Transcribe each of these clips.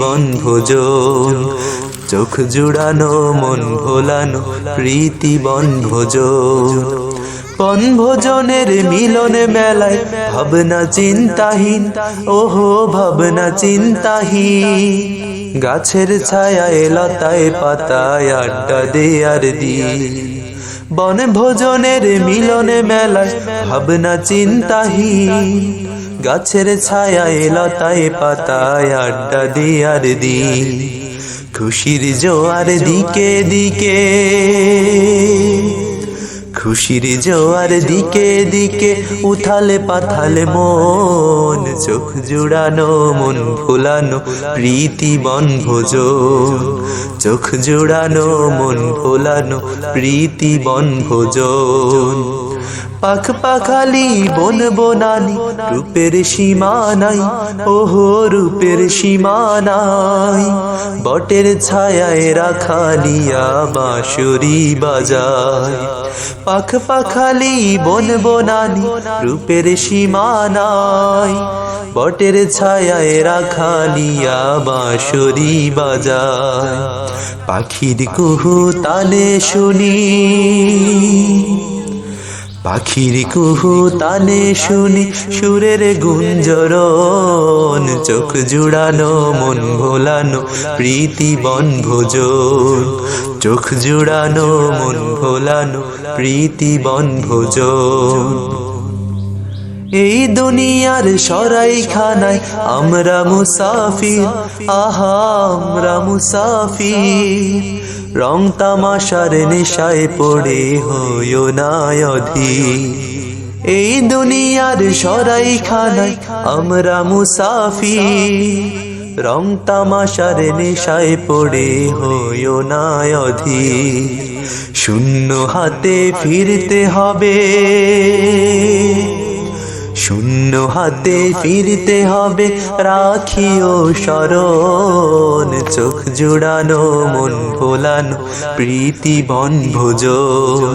বন ভোজন চোখ জুড়ানো, মন ভোলানো, প্রীতি বন ভোজন বনভোজনের মিলন মেলায় ভাবনা চিন্তাহীন, ওহো, ভাবনা চিন্তাহীন। গাছের ছায়ায় লতায় পাতায় আড্ডা দে আর দি বনভোজনের মিলনে মেলায় ভাবনা চিন্তাহীন গাছের ছায়ায় লতায় পাতায় আড্ডা দে আর দি। খুশির জোয়ার দিকে দিকে। খুশির জোয়ার দিকে দিকে উথালে পাথালে মন, চোখ জুড়ানো মন ভোলানো প্রীতি বন ভোজন চোখ জুড়ানো মন ভোলানো প্রীতি বন ভোজন পাখ পাখালি বন বনানি রূপের সীমা নাই, ওহো রূপের সীমা নাই। বটের ছায়ায় রাখালিয়া বাঁশুরি বাজায়। পাখ পাখালি বন বনানি রূপের সীমা নাই। বটের ছায়ায় রাখালিয়া বাঁশুরি বাজায়। পাখির কুহু তালে শুনি। পাখির কুহু তানে শুনি সুরের গুঞ্জরন চোখ জুড়ানো, মন ভোলানো, প্রীতি বন ভোজন চোখ জুড়ানো, মন ভোলানো, প্রীতি বন ভোজন এই দুনিয়ার সরাই খানায় আমরা মুসাফির, আহা, আমরা মুসাফির। রং তামাশার নেশায় পড়ে হইও না এই দুনিয়ার সরাই খানায় আমরা মুসাফি রং তামাশার নেশায় পড়ে হইও না শূন্য হাতে ফিরতে হবে। শূন্য হাতে ফিরতে হবে রাখিও সরণ চোখ জুড়ানো মন ভোলানো প্রীতি বন ভোজন।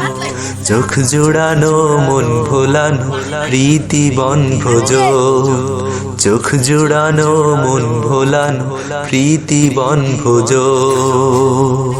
চোখ জুড়ানো মন ভোলানো প্রীতি বন ভোজন চোখ জুড়ানো মন ভোলানো প্রীতি বন ভোজন